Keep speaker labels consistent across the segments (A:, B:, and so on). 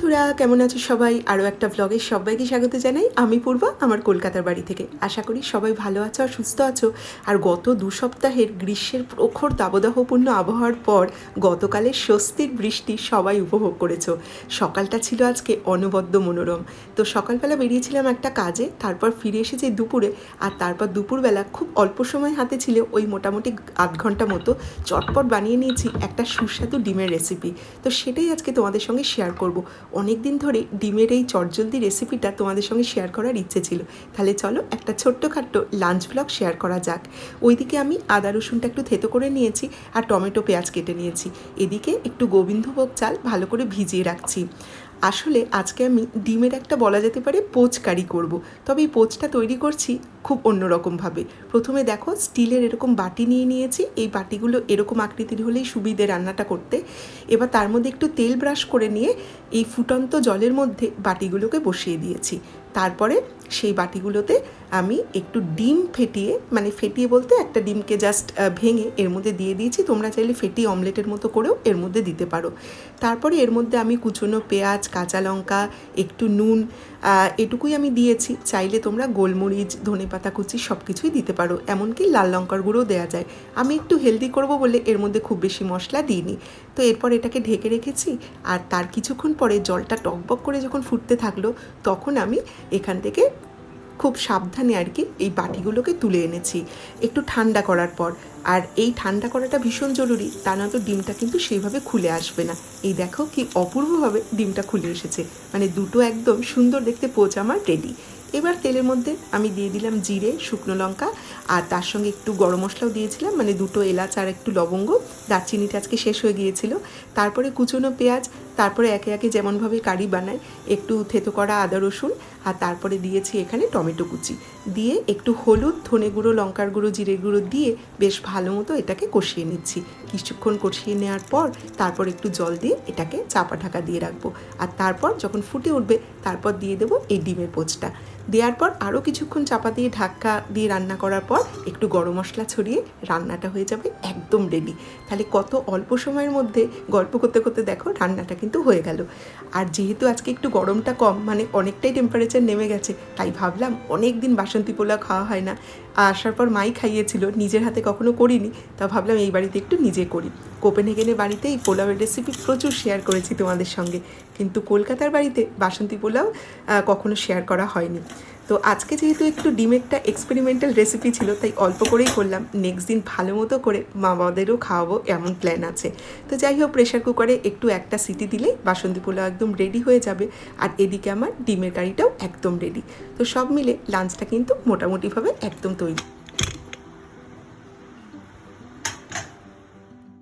A: বন্ধুরা, কেমন আছো সবাই? আরও একটা ব্লগে সবাইকে স্বাগত জানাই। আমি পূর্বা, আমার কলকাতার বাড়ি থেকে। আশা করি সবাই ভালো আছো আর সুস্থ আছো। আর গত দু সপ্তাহের গ্রীষ্মের প্রখর দাবদাহপূর্ণ আবহাওয়ার পর গতকালের স্বস্তির বৃষ্টি সবাই উপভোগ করেছ। সকালটা ছিল আজকে অনবদ্য মনোরম। তো সকালবেলা বেরিয়েছিলাম একটা কাজে, তারপর ফিরে এসেছি দুপুরে। আর তারপর দুপুরবেলা খুব অল্প সময় হাতে ছিল ওই মোটামুটি আধ ঘণ্টা মতো চটপট বানিয়ে নিয়েছি একটা সুস্বাদু ডিমের রেসিপি তো সেটাই আজকে তোমাদের সঙ্গে শেয়ার করব। অনেক দিন ধরে ডিমের এই চটজলদি রেসিপিটা তোমাদের সঙ্গে শেয়ার করার ইচ্ছে ছিল। তাহলে চলো একটা ছোট্টখাট্ট লাঞ্চ ব্লগ শেয়ার করা যাক। ওইদিকে আমি আদা রসুনটা একটু থেতো করে নিয়েছি আর টমেটো পেঁয়াজ কেটে নিয়েছি। এদিকে একটু গোবিন্দভোগ চাল ভালো করে ভিজিয়ে রাখছি। আসলে আজকে আমি ডিমের একটা বলা যেতে পারে পোচ কারি করব। তবে এই পোচটা তৈরি করছি খুব অন্যরকমভাবে প্রথমে দেখো স্টিলের এরকম বাটি নিয়ে নিয়েছি। এই বাটিগুলো এরকম আকৃতির হলেই সুবিধে রান্নাটা করতে। এবার তার মধ্যে একটু তেল ব্রাশ করে নিয়ে এই ফুটন্ত জলের মধ্যে বাটিগুলোকে বসিয়ে দিয়েছি। তারপরে সেই বাটিগুলোতে আমি একটু ডিম ফেটিয়ে মানে ফেটিয়ে বলতে একটা ডিমকে জাস্ট ভেঙে এর মধ্যে দিয়ে দিয়েছি। তোমরা চাইলে ফেটিয়ে অমলেটের মতো করেও এর মধ্যে দিতে পারো। তারপরে এর মধ্যে আমি কুচনো পেঁয়াজ, কাঁচা লঙ্কা, একটু নুন এটুকুই আমি দিয়েছি। চাইলে তোমরা গোলমরিচ, ধনে পাতা কুচি সব কিছুই দিতে পারো। এমনকি লাল লঙ্কার গুঁড়োও দেওয়া যায়। আমি একটু হেলদি করব বলে এর মধ্যে খুব বেশি মশলা দিইনি। তো এরপর এটাকে ঢেকে রেখেছি। আর তার কিছুক্ষণ পরে জলটা টকবক করে যখন ফুটতে থাকল, তখন আমি এখান থেকে খুব সাবধানে আর কি এই বাটিগুলোকে তুলে এনেছি। একটু ঠান্ডা করার পর। আর এই ঠান্ডা করাটা ভীষণ জরুরি। তা না তো ডিমটা কিন্তু সেইভাবে খুলে আসবে না। এই দেখো কি অপূর্বভাবে ডিমটা খুলে এসেছে। মানে দুটো একদম সুন্দর দেখতে পোচ আমার রেডি। এবার তেলের মধ্যে আমি দিয়ে দিলাম জিরে, শুকনো লঙ্কা। আর তার সঙ্গে একটু গরম মশলাও দিয়েছিলাম। মানে দুটো এলাচ আর একটু লবঙ্গ। দারচিনিটা আজকে শেষ হয়ে গিয়েছিল। তারপরে কুচনো পেঁয়াজ তারপরে একে একে যেমনভাবে কারি বানায়, একটু থেতো করা আদা রসুন আর তারপরে দিয়েছি এখানে টমেটো কুচি। দিয়ে একটু হলুদ, ধনে গুঁড়ো, লঙ্কার গুঁড়ো, জিরে গুঁড়ো দিয়ে বেশ ভালো মতো এটাকে কষিয়ে নিচ্ছি। কিছুক্ষণ কষিয়ে নেওয়ার পর তারপর একটু জল দিয়ে এটাকে চাপা ঢাকা দিয়ে রাখব। আর তারপর যখন ফুটে উঠবে, তারপর দিয়ে দেবো এই ডিমের পোচটা। দেওয়ার পর আরও কিছুক্ষণ চাপা দিয়ে ঢাকা দিয়ে রান্না করার পর একটু গরম মশলা ছড়িয়ে রান্নাটা হয়ে যাবে একদম রেডি তাহলে কত অল্প সময়ের মধ্যে গল্প করতে করতে দেখো রান্নাটা কিন্তু হয়ে গেল। আর যেহেতু আজকে একটু গরমটা কম মানে অনেকটাই টেম্পারেচার নেমে গেছে, তাই ভাবলাম অনেক দিন বাসন্তী পোলাও খাওয়া হয় না। আসার পর মাই খাইয়েছিল, নিজের হাতে কখনো করিনি, তা ভাবলাম এই বাড়িতে একটু নিজে করি। কোপেনহেগেনের বাড়িতে এই পোলাওয়ের রেসিপি প্রচুর শেয়ার করেছি তোমাদের সঙ্গে। কিন্তু কলকাতার বাড়িতে বাসন্তী পোলাও কখনো শেয়ার করা হয়নি। তো আজকে যেহেতু একটু ডিমেরটা এক্সপেরিমেন্টাল রেসিপি ছিল, তাই অল্প করেই করলাম। নেক্সট দিন ভালো মতো করে মা বাবাদেরও খাওয়াবো এমন প্ল্যান আছে। তো যাই হোক প্রেশার কুকারে একটু একটা সিটি দিলে বাসন্তী পোলাও একদম রেডি হয়ে যাবে আর এদিকে আমার ডিমের কারিটাও একদম রেডি তো সব মিলে লাঞ্চটা কিন্তু মোটামুটিভাবে একদম তৈরি।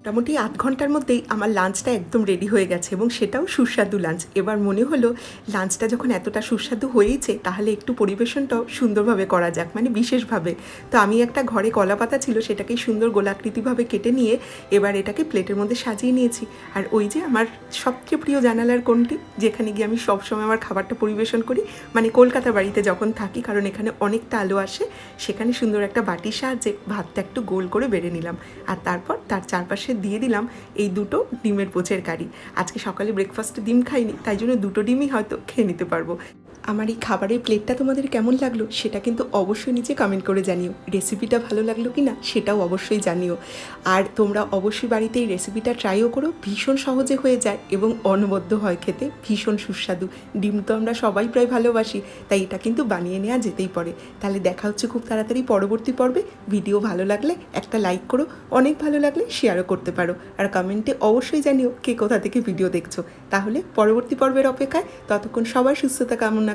A: মোটামুটি আধ ঘণ্টার মধ্যেই আমার লাঞ্চটা একদম রেডি হয়ে গেছে এবং সেটাও সুস্বাদু লাঞ্চ এবার মনে হলো লাঞ্চটা যখন এতটা সুস্বাদু হয়েইছে, তাহলে একটু পরিবেশনটাও সুন্দরভাবে করা যাক মানে বিশেষভাবে। তো আমি একটা ঘরে কলা পাতা ছিল, সেটাকে সুন্দর গোলাকৃতিভাবে কেটে নিয়ে এবার এটাকে প্লেটের মধ্যে সাজিয়ে নিয়েছি। আর ওই যে আমার সবচেয়ে প্রিয় জানালার কোনটি যেখানে গিয়ে আমি সবসময় আমার খাবারটা পরিবেশন করি মানে কলকাতা বাড়িতে যখন থাকি, কারণ এখানে অনেকটা আলো আসে, সেখানে সুন্দর একটা বাটির সাহায্যে ভাতটা একটু গোল করে বেড়ে নিলাম। আর তারপর তার চারপাশে দিয়ে দিলাম এই দুটো ডিমের পোচের কারি। আজকে সকালে ব্রেকফাস্টে ডিম খাইনি, তাই জন্য দুটো ডিমই হয়তো খেয়ে নিতে পারব। আমার এই খাবারের প্লেটটা তোমাদের কেমন লাগল সেটা কিন্তু অবশ্যই নিচে কমেন্ট করে জানিও। রেসিপিটা ভালো লাগল কি না সেটাও অবশ্যই জানিও। আর তোমরা অবশ্যই বাড়িতে এই রেসিপিটা ট্রাইও করো, ভীষণ সহজে হয়ে যায় এবং অনবদ্য হয় খেতে, ভীষণ সুস্বাদু। ডিম তো আমরা সবাই প্রায় ভালোবাসি, তাই এটা কিন্তু বানিয়ে নেওয়া যেতেই পারে। তাহলে দেখা হচ্ছে খুব তাড়াতাড়ি পরবর্তী পর্বে। ভিডিও ভালো লাগলে একটা লাইক করো, অনেক ভালো লাগলে শেয়ারও করতে পারো। আর কমেন্টে অবশ্যই জানিও কে কোথা থেকে ভিডিও দেখছ। তাহলে পরবর্তী পর্বের অপেক্ষায় ততক্ষণ সবার সুস্থতা কামনা